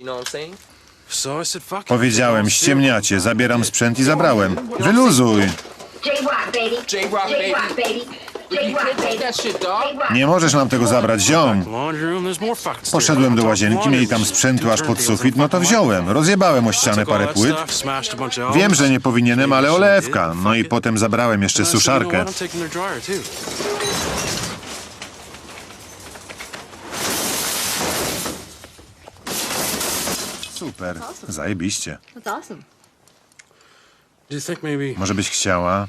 You know what I'm saying? So I said, fuck it. Powiedziałem, ściemniacie, zabieram sprzęt i zabrałem. Wyluzuj. J-Rock, baby. J-Rock, J-Rock, baby. You J-Rock, can't take baby. that shit, dog. J-Rock. Nie możesz nam tego zabrać, ziom. Laundry room, there's more fucking stuff. Poszedłem do łazienki, mieli tam sprzętu aż pod sufit, no to wziąłem. Rozjebałem o ścianę parę płyt. Wiem, że nie powinienem, ale olewka. No i potem zabrałem jeszcze suszarkę. Super, zajebiście. That's awesome. Do you think maybe Może byś chciała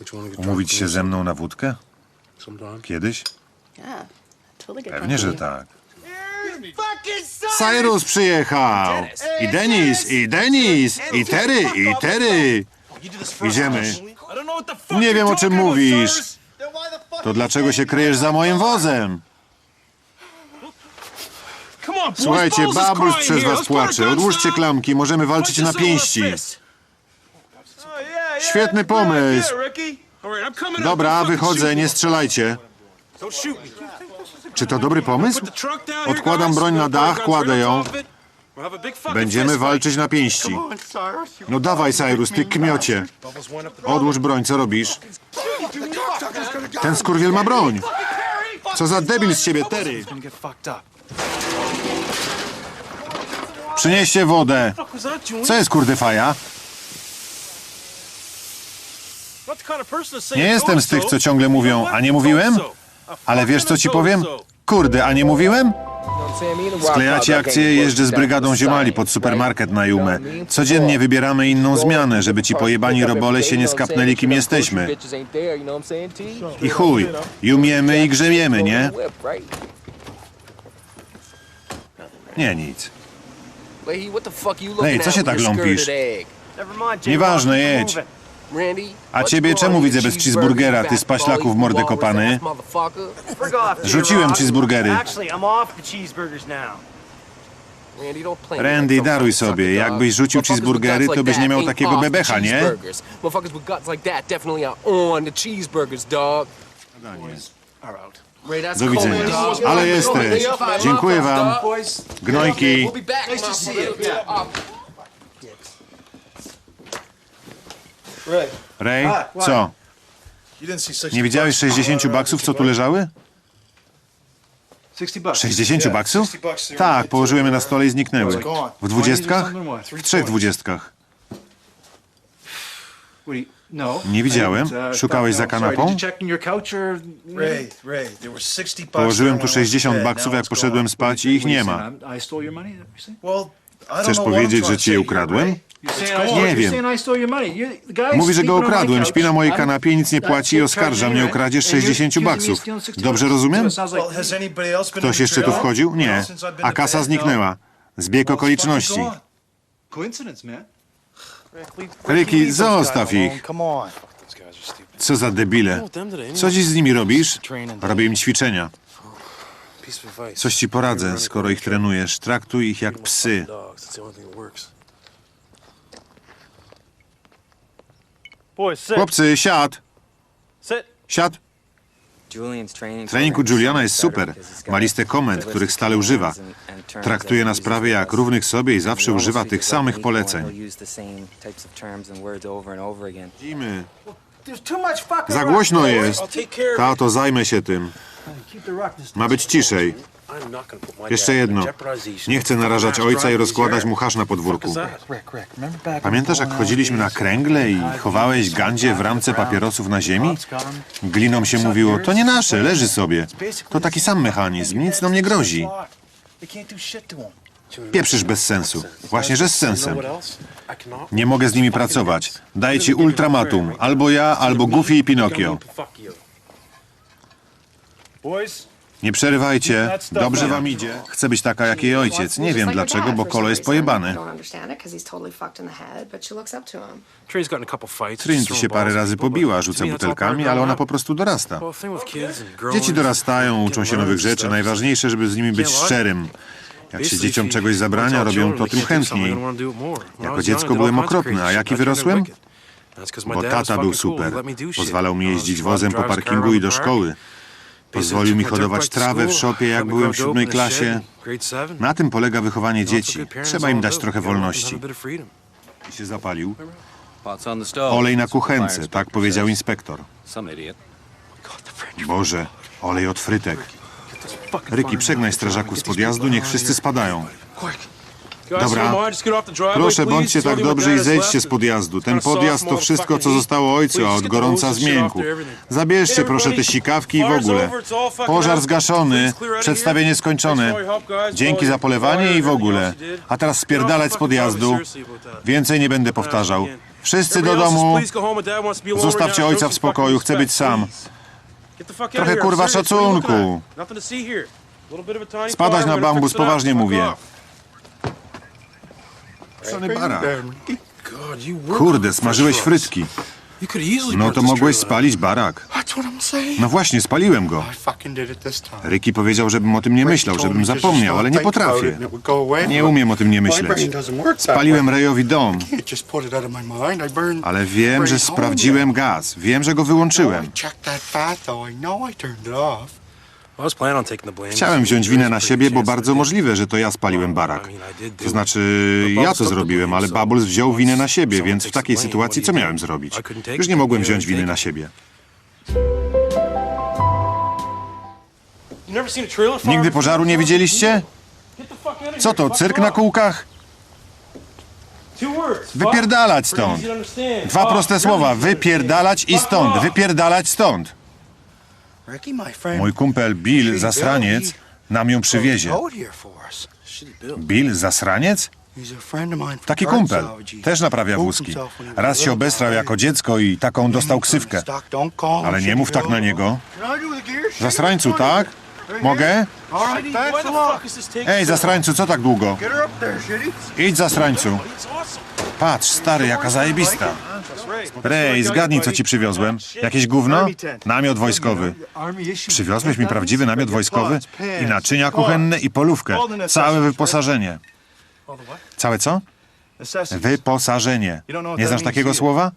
you get umówić się ze mną na wódkę? sometime? Kiedyś? Yeah. Totally get Pewnie, że tak. Cyrus przyjechał! I Denis, i Denis, i Terry, i Terry! Idziemy. Nie wiem, o czym mówisz. To dlaczego się kryjesz za moim wozem? Słuchajcie, Babus przez was płacze. Odłóżcie klamki, możemy walczyć na pięści. Świetny pomysł. Dobra, wychodzę, nie strzelajcie. Czy to dobry pomysł? Odkładam broń na dach, kładę ją. Będziemy walczyć na pięści. No dawaj, Cyrus, ty kmiocie. Odłóż broń, co robisz? Ten skurwiel ma broń. Co za debil z ciebie, Terry. Przynieście wodę. Co jest kurde faja? Nie jestem z tych, co ciągle mówią, a nie mówiłem? Ale wiesz, co ci powiem? Kurde, a nie mówiłem? Sklejacie akcje, jeżdżę z brygadą ziomali pod supermarket na Jumę. Codziennie wybieramy inną zmianę, żeby ci pojebani robole się nie skapnęli, kim jesteśmy. I chuj, jumiemy i grzemiemy, nie? Nie, nic. Ej, co się tak ląpisz? Nieważne, jedź. A ciebie czemu widzę bez cheeseburgera, ty z paślaków mordę kopany? Rzuciłem cheeseburgery. Randy, daruj sobie. Jakbyś rzucił cheeseburgery, to byś nie miał takiego bebecha, nie? Do widzenia. Ale jesteś. Dziękuję wam. Gnojki. Ray, co? Nie widziałeś 60 baksów, co tu leżały? 60 baksów? Tak, położyłem je na stole i zniknęły. W dwudziestkach? W trzech dwudziestkach. Nie widziałem. Szukałeś za kanapą? Położyłem tu 60 baksów, jak poszedłem spać i ich nie ma. Chcesz powiedzieć, że ci je ukradłem? Nie wiem. Mówi, że go okradłem, śpi na mojej kanapie nic nie płaci i oskarża mnie o kradzież 60 baksów. Dobrze rozumiem? Ktoś jeszcze tu wchodził? Nie. A kasa zniknęła. Zbieg okoliczności. Ricky, zostaw ich. Co za debile. Co dziś z nimi robisz? Robię im ćwiczenia. Coś ci poradzę, skoro ich trenujesz. Traktuj ich jak psy. Chłopcy, siad! Siad! Trening u Juliana jest super. Ma listę komend, których stale używa. Traktuje nas prawie jak równych sobie i zawsze używa tych samych poleceń. Widzimy. Za głośno jest. Tato, zajmę się tym. Ma być ciszej. Jeszcze jedno. Nie chcę narażać ojca i rozkładać mu hasz na podwórku. Pamiętasz, jak chodziliśmy na kręgle i chowałeś gandzie w ramce papierosów na ziemi? Glinom się mówiło, to nie nasze, leży sobie. To taki sam mechanizm, nic nam nie grozi. Pieprzysz bez sensu. Właśnie, że z sensem. Nie mogę z nimi pracować. Daję ci ultramatum. Albo ja, albo Goofy i Pinokio. Nie przerywajcie. Dobrze wam idzie. Chcę być taka jak jej ojciec. Nie wiem dlaczego, bo Kolo jest pojebany. Trinity się parę razy pobiła, rzuca butelkami, ale ona po prostu dorasta. Dzieci dorastają, uczą się nowych rzeczy. Najważniejsze, żeby z nimi być szczerym. Jak się dzieciom czegoś zabrania, robią to tym chętniej. Jako dziecko byłem okropny, a jaki wyrosłem? Bo tata był super. Pozwalał mi jeździć wozem po parkingu i do szkoły. Pozwolił mi hodować trawę w szopie, jak byłem w siódmej klasie. Na tym polega wychowanie dzieci. Trzeba im dać trochę wolności. I się zapalił. Olej na kuchence, tak powiedział inspektor. Boże, olej od frytek. Ryki, przegnaj strażaków z podjazdu, niech wszyscy spadają. Dobra. Proszę, bądźcie tak dobrzy i zejdźcie z podjazdu. Ten podjazd to wszystko, co zostało ojcu, a od gorąca zmiękł. Zabierzcie proszę te sikawki i w ogóle. Pożar zgaszony, przedstawienie skończone. Dzięki za polewanie i w ogóle. A teraz spierdalać z podjazdu. Więcej nie będę powtarzał. Wszyscy do domu. Zostawcie ojca w spokoju, chcę być sam. Trochę kurwa szacunku. Spadać na bambus, poważnie mówię. Barak. Kurde, smażyłeś frytki. No to mogłeś spalić barak. No właśnie, spaliłem go. Ricky powiedział, żebym o tym nie myślał, żebym zapomniał, ale nie potrafię. Nie umiem o tym nie myśleć. Spaliłem Rejowi dom, ale wiem, że sprawdziłem gaz. Wiem, że go wyłączyłem. Chciałem wziąć winę na siebie, bo bardzo możliwe, że to ja spaliłem barak. To znaczy, ja to zrobiłem, ale Bubbles wziął winę na siebie, więc w takiej sytuacji co miałem zrobić? Już nie mogłem wziąć winy na siebie. Nigdy pożaru nie widzieliście? Co to, cyrk na kółkach? Wypierdalać stąd. Dwa proste słowa. Wypierdalać i stąd. Wypierdalać stąd. Mój kumpel Bill, zasraniec, nam ją przywiezie. Bill, zasraniec? Taki kumpel. Też naprawia wózki. Raz się obesrał jako dziecko i taką dostał ksywkę. Ale nie mów tak na niego. Zasrańcu, tak? Mogę? Ej, zasrańcu, co tak długo? Idź, zasrańcu. Patrz, stary, jaka zajebista. Rej, zgadnij, co ci przywiozłem. Jakieś gówno? Namiot wojskowy. Przywiozłeś mi prawdziwy namiot wojskowy? I naczynia kuchenne, i polówkę. Całe wyposażenie. Całe co? Wyposażenie. Nie znasz takiego słowa?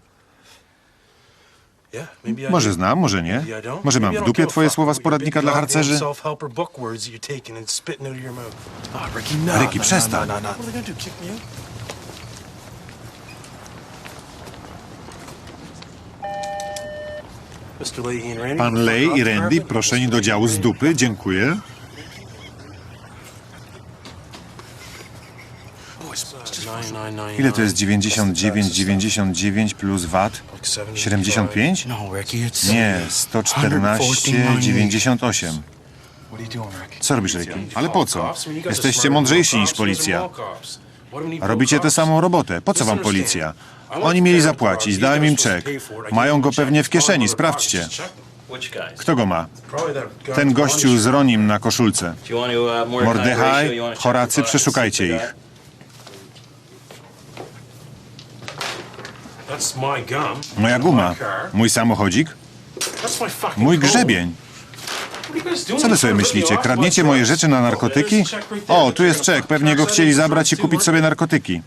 Może znam, może nie. Może mam w dupie twoje słowa z poradnika dla harcerzy? Ricky, przestań. Pan Lej i Randy proszeni do działu z dupy. Dziękuję. Ile to jest 99, 99 plus VAT? 75? Nie, 114, 98. Co robisz, Ricky? Ale po co? Jesteście mądrzejsi niż policja. Robicie tę samą robotę. Po co wam policja? Oni mieli zapłacić, dałem im czek. Mają go pewnie w kieszeni, sprawdźcie. Kto go ma? Ten gościu z Ronim na koszulce. Mordechaj, Horacy, przeszukajcie ich. Moja guma, mój samochodzik, mój grzebień. Co wy sobie myślicie? Kradniecie moje rzeczy na narkotyki? O, tu jest czek. Pewnie go chcieli zabrać i kupić sobie narkotyki.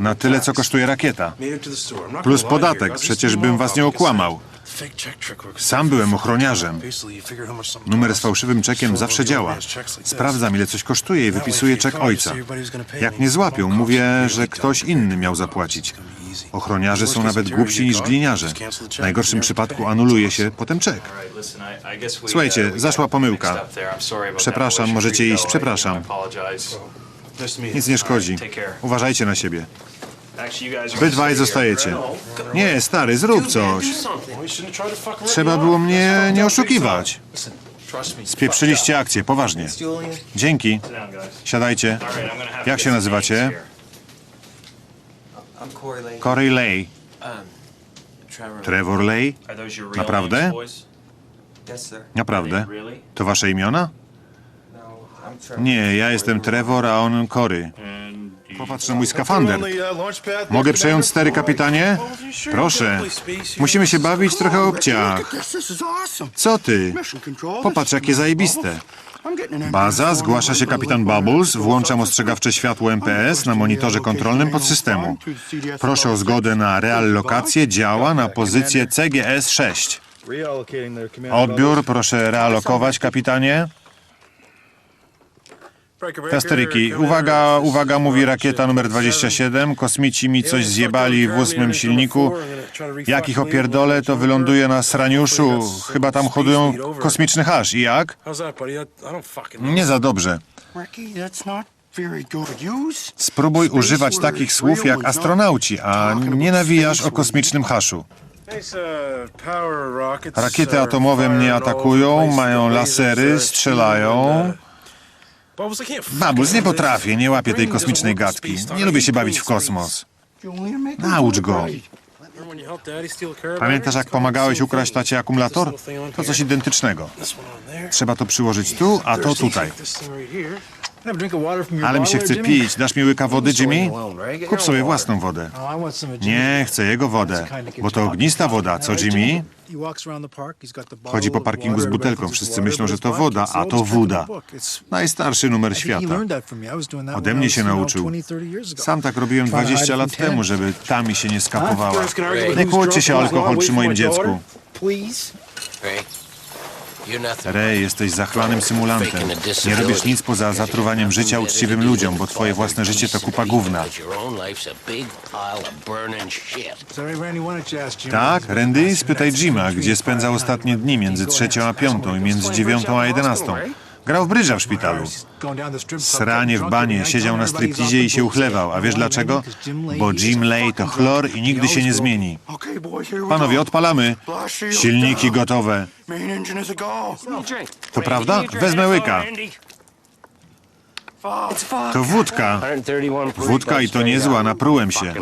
Na tyle, co kosztuje rakieta. Plus podatek. Przecież bym was nie okłamał. Sam byłem ochroniarzem. Numer z fałszywym czekiem zawsze działa. Sprawdzam, ile coś kosztuje i wypisuję czek ojca. Jak mnie złapią, mówię, że ktoś inny miał zapłacić. Ochroniarze są nawet głupsi niż gliniarze. W najgorszym przypadku anuluje się potem czek. Słuchajcie, zaszła pomyłka. Przepraszam, możecie iść, przepraszam. Nic nie szkodzi. Uważajcie na siebie. Wy dwaj zostajecie. Nie, stary, zrób coś. Trzeba było mnie nie oszukiwać. Spieprzyliście akcję, poważnie. Dzięki. Siadajcie. Jak się nazywacie? Corey Lay. Trevor Lay? Naprawdę? Naprawdę? To wasze imiona? Nie, ja jestem Trevor, a on Cory. Popatrz na mój skafander. Mogę przejąć stery, kapitanie? Proszę. Musimy się bawić trochę o obciach. Co ty? Popatrz, jakie zajebiste. Baza, zgłasza się kapitan Bubbles, włączam ostrzegawcze światło MPS na monitorze kontrolnym podsystemu. Proszę o zgodę na reallokację działa na pozycję CGS-6. Odbiór, proszę realokować, kapitanie. Testeriki, uwaga, uwaga, mówi rakieta numer 27. Kosmici mi coś zjebali w ósmym silniku. Jak ich opierdolę, to wyląduje na Sraniuszu. Chyba tam hodują kosmiczny hasz. I jak? Nie za dobrze. Spróbuj używać takich słów jak astronauci, a nie nawijasz o kosmicznym haszu. Rakiety atomowe mnie atakują, mają lasery, strzelają. Babus, nie potrafię, nie łapię tej kosmicznej gadki. Nie lubię się bawić w kosmos. Naucz go. Pamiętasz, jak pomagałeś ukraść tacie akumulator? To coś identycznego. Trzeba to przyłożyć tu, a to tutaj. Ale mi się chce pić. Dasz mi łyka wody, Jimmy? Kup sobie własną wodę. Nie, chcę jego wodę, bo to ognista woda, co Jimmy? Chodzi po parkingu z butelką. Wszyscy myślą, że to woda, a to woda. Najstarszy numer świata. Ode mnie się nauczył. Sam tak robiłem 20 lat temu, żeby tami się nie skapowała. Nie kłóćcie się o alkohol przy moim dziecku. Ray, jesteś zachlanym symulantem. Nie robisz nic poza zatruwaniem życia uczciwym ludziom, bo twoje własne życie to kupa gówna. Tak, Randy? Spytaj Jima, gdzie spędzał ostatnie dni między trzecią a piątą i między dziewiątą a jedenastą. Grał w brydża w szpitalu. Sranie w banie, siedział na striptizie i się uchlewał. A wiesz dlaczego? Bo Jim Lay to chlor i nigdy się nie zmieni. Panowie, odpalamy. Silniki gotowe. To prawda? Wezmę łyka. To wódka. Wódka i to niezła, naprułem się.